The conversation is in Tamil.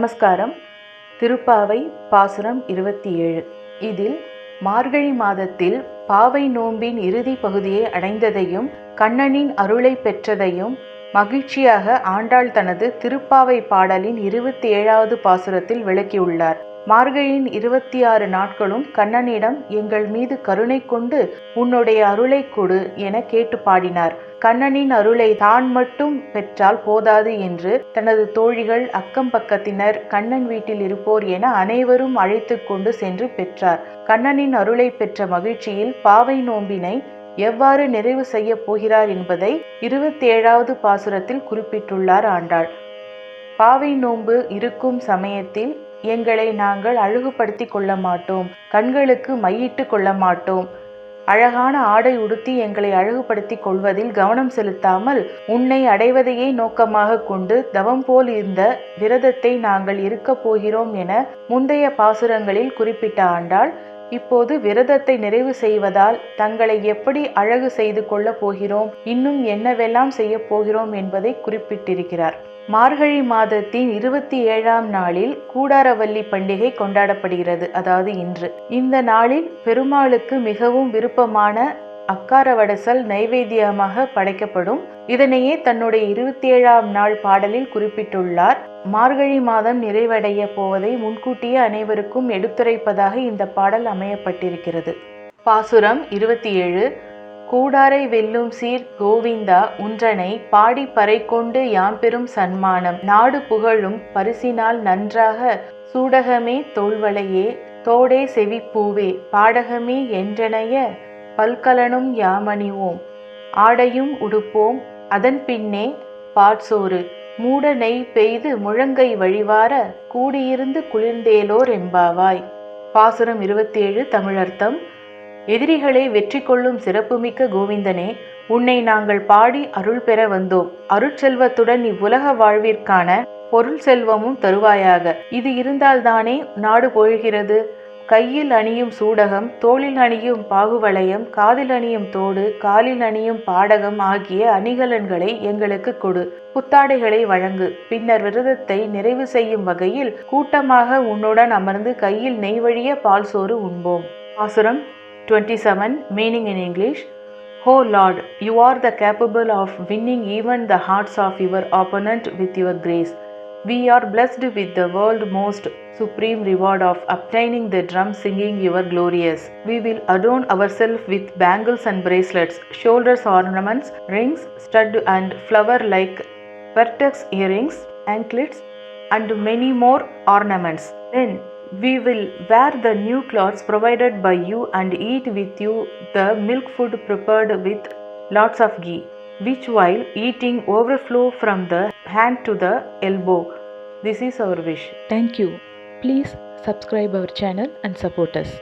நமஸ்காரம். திருப்பாவை பாசுரம் இருபத்தி ஏழு இதில் மார்கழி மாதத்தில் பாவை நோம்பின் இறுதி பகுதியை அடைந்ததையும் கண்ணனின் அருளை பெற்றதையும் மகிழ்ச்சியாக ஆண்டாள் தனது திருப்பாவை பாடலின் இருபத்தி ஏழாவது பாசுரத்தில் விளக்கியுள்ளார். மார்கழியின் இருபத்தி ஆறு நாட்களும் கண்ணனிடம் எங்கள் மீது கருணை கொண்டு உன்னுடைய அருளை கொடு என கேட்டு பாடினார். கண்ணனின் அருளை தான் மட்டும் பெற்றால் போதாது என்று தனது தோழிகள் அக்கம் பக்கத்தினர் கண்ணன் வீட்டில் இருப்போர் என அனைவரும் அழைத்து கொண்டு சென்று பெற்றார். கண்ணனின் அருளை பெற்ற மகிழ்ச்சியில் பாவை நோம்பினை எவ்வாறு நிறைவு செய்ய போகிறார் என்பதை இருபத்தி ஏழாவது பாசுரத்தில் குறிப்பிட்டுள்ளார் ஆண்டாள். பாவை நோன்பு இருக்கும் சமயத்தில் எங்களை நாங்கள் அழகுபடுத்தி கொள்ள மாட்டோம் கண்களுக்கு மையிட்டு கொள்ள மாட்டோம். அழகான ஆடை உடுத்தி எங்களை அழகுபடுத்தி கொள்வதில் கவனம் செலுத்தாமல் உன்னை அடைவதையே நோக்கமாக கொண்டு தவம் போல் இருந்த விரதத்தை நாங்கள் இருக்கப் போகிறோம் என முந்தைய பாசுரங்களில் குறிப்பிட்ட ஆண்டாள் இப்போது விரதத்தை நிறைவு செய்வதால் தங்களை எப்படி அழகு செய்து கொள்ளப் போகிறோம் இன்னும் என்னவெல்லாம் செய்யப் போகிறோம் என்பதை குறிப்பிட்டிருக்கிறார். மார்கழி மாதத்தின் இருபத்தி ஏழாம் நாளில் கூடாரவல்லி பண்டிகை கொண்டாடப்படுகிறது. அதாவது இன்று. இந்த நாளில் பெருமாளுக்கு மிகவும் விருப்பமான அக்கார வடசல் நைவேத்தியமாக படைக்கப்படும். இதனையே தன்னுடைய இருபத்தி ஏழாம் நாள் பாடலில் குறிப்பிட்டுள்ளார். மார்கழி மாதம் நிறைவடைய போவதை முன்கூட்டியே அனைவருக்கும் எடுத்துரைப்பதாக இந்த பாடல் அமையப்பட்டிருக்கிறது. பாசுரம் இருபத்தி ஏழு கூடாரை வெல்லும் சீர் கோவிந்தா உன்றனை பாடி பறை கொண்டு யாம் பெரும் சன்மானம். நாடு புகழும் பரிசினால் நன்றாக சூடகமே தோல்வளையே தோடே செவிப்பூவே பாடகமே என்றனைய பல்கலனும் யாமணிவோம். ஆடையும் உடுப்போம் அதன் பின்னே பாட்சோறு மூட நெய் பெய்து முழங்கை வழிவார கூடியிருந்து குளிர்ந்தேலோர் எம்பாவாய் பாசுரம் இருபத்தேழு தமிழர்த்தம். எதிரிகளை வெற்றி கொள்ளும் சிறப்புமிக்க கோவிந்தனே உன்னை நாங்கள் பாடி அருள் பெற வந்தோம். அருட்செல்வத்துடன் இவ்வுலக வாழ்விற்கான பொருள் செல்வமும் தருவாயாக. இது இருந்தால்தானே நாடு போழ்கிறது கையில் அணியும் சூடகம் தோளில் அணியும் பாகுவளையம் காதில் அணியும் தோடு காலில் அணியும் பாடகம் ஆகிய அணிகலன்களை எங்களுக்கு கொடு. புத்தாடைகளை வழங்கு. பின்னர் விரதத்தை நிறைவு செய்யும் வகையில் கூட்டமாக உன்னுடன் அமர்ந்து கையில் நெய்வழிய பால் சோறு உண்போம். பாசுரம் 27 meaning in English O Lord, you are the capable of winning even the hearts of your opponent with your grace. We are blessed with the world most supreme reward of obtaining the drum singing your glorious. We will adorn ourselves with bangles and bracelets, shoulders ornaments, rings, stud and flower like vertex earrings, anklets, and many more ornaments. Then we will wear the new clothes provided by you and eat with you the milk food prepared with lots of ghee, which while eating overflow from the hand to the elbow. This is our wish. Thank you. Please subscribe our channel and support us.